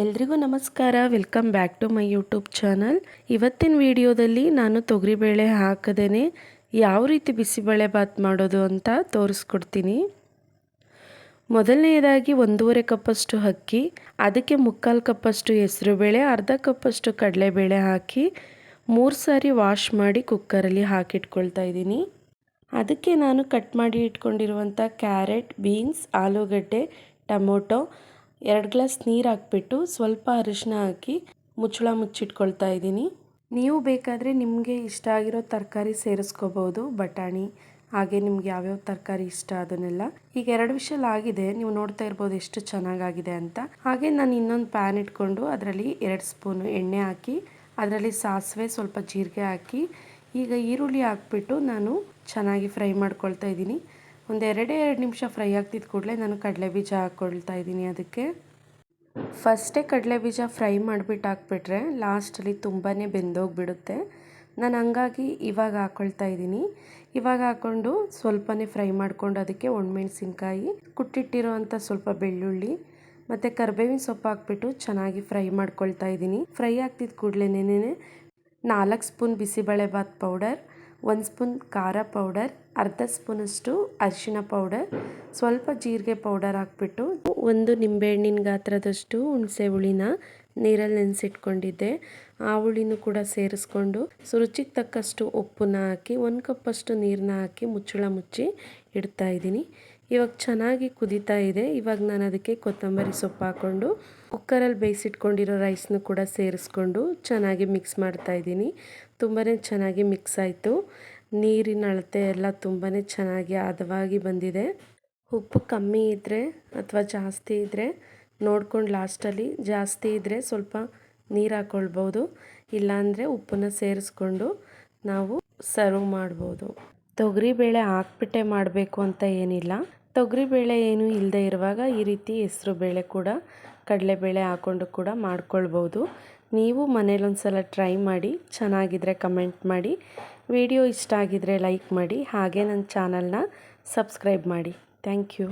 ಎಲ್ರಿಗೂ ನಮಸ್ಕಾರ. Welcome back to my YouTube channel ಇವತ್ತಿನ ವಿಡಿಯೋದಲ್ಲಿ ನಾನು ತೊಗರಿಬೇಳೆ ಹಾಕದೇ ಯಾವ ರೀತಿ ಬಿಸಿಬೇಳೆ ಬಾತ್ ಮಾಡೋದು ಅಂತ ತೋರಿಸ್ಕೊಡ್ತೀನಿ. ಮೊದಲನೆಯದಾಗಿ ಒಂದೂವರೆ ಕಪ್ಪಷ್ಟು ಅಕ್ಕಿ, ಅದಕ್ಕೆ ಮುಕ್ಕಾಲು ಕಪ್ಪಷ್ಟು ಹೆಸರುಬೇಳೆ, ಅರ್ಧ ಕಪ್ಪಷ್ಟು ಕಡಲೆಬೇಳೆ ಹಾಕಿ ಮೂರು ಸಾರಿ ವಾಶ್ ಮಾಡಿ ಕುಕ್ಕರಲ್ಲಿ ಹಾಕಿಟ್ಕೊಳ್ತಾ ಇದ್ದೀನಿ. ಅದಕ್ಕೆ ನಾನು ಕಟ್ ಮಾಡಿ ಇಟ್ಕೊಂಡಿರುವಂಥ ಕ್ಯಾರೆಟ್ ಬೀನ್ಸ್ ಆಲೂಗಡ್ಡೆ, ಟೊಮೊಟೊ ಎರಡು ಗ್ಲಾಸ್ ನೀರು ಹಾಕ್ಬಿಟ್ಟು ಸ್ವಲ್ಪ ಅರಿಶಿನ ಹಾಕಿ ಮುಚ್ಚಳ ಮುಚ್ಚಿಟ್ಕೊಳ್ತಾ ಇದ್ದೀನಿ. ನೀವು ಬೇಕಾದರೆ ನಿಮಗೆ ಇಷ್ಟ ಆಗಿರೋ ತರಕಾರಿ ಸೇರಿಸ್ಕೋಬೋದು, ಬಟಾಣಿ, ಹಾಗೆ ನಿಮ್ಗೆ ಯಾವ್ಯಾವ ತರಕಾರಿ ಇಷ್ಟ ಅದನ್ನೆಲ್ಲ. ಈಗ ಎರಡು ವಿಷಲ್ ಆಗಿದೆ, ನೀವು ನೋಡ್ತಾ ಇರ್ಬೋದು ಎಷ್ಟು ಚೆನ್ನಾಗಾಗಿದೆ ಅಂತ. ಹಾಗೆ ನಾನು ಇನ್ನೊಂದು ಪ್ಯಾನ್ ಇಟ್ಕೊಂಡು ಅದರಲ್ಲಿ ಎರಡು ಸ್ಪೂನು ಎಣ್ಣೆ ಹಾಕಿ, ಅದರಲ್ಲಿ ಸಾಸಿವೆ ಸ್ವಲ್ಪ ಜೀರಿಗೆ ಹಾಕಿ, ಈಗ ಈರುಳ್ಳಿ ಹಾಕ್ಬಿಟ್ಟು ನಾನು ಚೆನ್ನಾಗಿ ಫ್ರೈ ಮಾಡ್ಕೊಳ್ತಾ ಇದ್ದೀನಿ. ಒಂದು ಎರಡೇ ಎರಡು ನಿಮಿಷ ಫ್ರೈ ಆಗ್ತಿದ್ದ ಕೂಡಲೇ ನಾನು ಕಡಲೆ ಬೀಜ ಹಾಕ್ಕೊಳ್ತಾ ಇದ್ದೀನಿ ಅದಕ್ಕೆ. ಫಸ್ಟೇ ಕಡಲೆ ಬೀಜ ಫ್ರೈ ಮಾಡಿಬಿಟ್ಟು ಹಾಕ್ಬಿಟ್ರೆ ಲಾಸ್ಟಲ್ಲಿ ತುಂಬಾ ಬೆಂದೋಗಿಬಿಡುತ್ತೆ. ನಾನು ಹಂಗಾಗಿ ಇವಾಗ ಹಾಕ್ಕೊಳ್ತಾ ಇದ್ದೀನಿ. ಇವಾಗ ಹಾಕ್ಕೊಂಡು ಸ್ವಲ್ಪನೇ ಫ್ರೈ ಮಾಡ್ಕೊಂಡು ಅದಕ್ಕೆ ಒಣಮೆಣ್ಸಿನ್ಕಾಯಿ ಕುಟ್ಟಿಟ್ಟಿರೋವಂಥ ಸ್ವಲ್ಪ ಬೆಳ್ಳುಳ್ಳಿ, ಮತ್ತು ಕರ್ಬೇವಿನ ಸೊಪ್ಪು ಹಾಕ್ಬಿಟ್ಟು ಚೆನ್ನಾಗಿ ಫ್ರೈ ಮಾಡ್ಕೊಳ್ತಾ ಇದ್ದೀನಿ. ಫ್ರೈ ಆಗ್ತಿದ್ದ ಕೂಡಲೇ ನಾಲ್ಕು ಸ್ಪೂನ್ ಬಿಸಿಬೇಳೆಬಾತ್ ಪೌಡರ್ ಒಂದು ಸ್ಪೂನ್ ಖಾರ ಪೌಡರ್, ಅರ್ಧ ಸ್ಪೂನಷ್ಟು ಅರಿಶಿಣ ಪೌಡರ್, ಸ್ವಲ್ಪ ಜೀರಿಗೆ ಪೌಡರ್ ಹಾಕ್ಬಿಟ್ಟು ಒಂದು ನಿಂಬೆಹಣ್ಣಿನ ಗಾತ್ರದಷ್ಟು ಹುಣಸೆ ಹುಳಿನ ನೀರಲ್ಲಿ ನೆನೆಸಿಟ್ಕೊಂಡಿದ್ದೆ. ಆ ಹುಳಿನೂ ಕೂಡ ಸೇರಿಸ್ಕೊಂಡು ರುಚಿಗೆ ತಕ್ಕಷ್ಟು ಉಪ್ಪನ್ನ ಹಾಕಿ, ಒಂದು ಕಪ್ಪಷ್ಟು ನೀರನ್ನ ಹಾಕಿ ಮುಚ್ಚಳ ಮುಚ್ಚಿ ಇಡ್ತಾ ಇದ್ದೀನಿ. ಇವಾಗ ಚೆನ್ನಾಗಿ ಕುದೀತಾ ಇದೆ. ಇವಾಗ ನಾನು ಅದಕ್ಕೆ ಕೊತ್ತಂಬರಿ ಸೊಪ್ಪು ಹಾಕ್ಕೊಂಡು ಕುಕ್ಕರಲ್ಲಿ ಬೇಯಿಸಿಟ್ಕೊಂಡಿರೋ ರೈಸ್ನೂ ಕೂಡ ಸೇರಿಸ್ಕೊಂಡು ಚೆನ್ನಾಗಿ ಮಿಕ್ಸ್ ಮಾಡ್ತಾ ಇದ್ದೀನಿ. ತುಂಬಾ ಚೆನ್ನಾಗಿ ಮಿಕ್ಸ್ ಆಯಿತು. ನೀರಿನ ಅಳತೆ ಎಲ್ಲ ತುಂಬಾ ಚೆನ್ನಾಗಿ ಹದವಾಗಿ ಬಂದಿದೆ. ಉಪ್ಪು ಕಮ್ಮಿ ಇದ್ದರೆ ಅಥವಾ ಜಾಸ್ತಿ ಇದ್ದರೆ ನೋಡ್ಕೊಂಡು ಲಾಸ್ಟಲ್ಲಿ ಜಾಸ್ತಿ ಇದ್ದರೆ ಸ್ವಲ್ಪ ನೀರು ಹಾಕ್ಕೊಳ್ಬೋದು ಇಲ್ಲಾಂದರೆ ಉಪ್ಪನ್ನ ಸೇರಿಸ್ಕೊಂಡು ನಾವು ಸರ್ವ್ ಮಾಡ್ಬೋದು. ತೊಗರಿಬೇಳೆ ಹಾಕ್ಬಿಟ್ಟೆ ಮಾಡಬೇಕು ಅಂತ ಏನಿಲ್ಲ. ತೊಗರಿಬೇಳೆ ಏನು ಇಲ್ಲದೆ ಇರುವಾಗ ಈ ರೀತಿ ಹೆಸರು ಬೇಳೆ ಕೂಡ, ಕಡಲೆಬೇಳೆ ಹಾಕ್ಕೊಂಡು ಕೂಡ ಮಾಡ್ಕೊಳ್ಬೋದು. ನೀವು ಮನೇಲೊಂದು ಸಲ ಟ್ರೈ ಮಾಡಿ, ಚೆನ್ನಾಗಿದ್ರೆ ಕಮೆಂಟ್ ಮಾಡಿ, ವಿಡಿಯೋ ಇಷ್ಟ ಆಗಿದ್ರೆ ಲೈಕ್ ಮಾಡಿ, ಹಾಗೆ ನನ್ನ ಚಾನಲ್ನ ಸಬ್ಸ್ಕ್ರೈಬ್ ಮಾಡಿ. Thank you.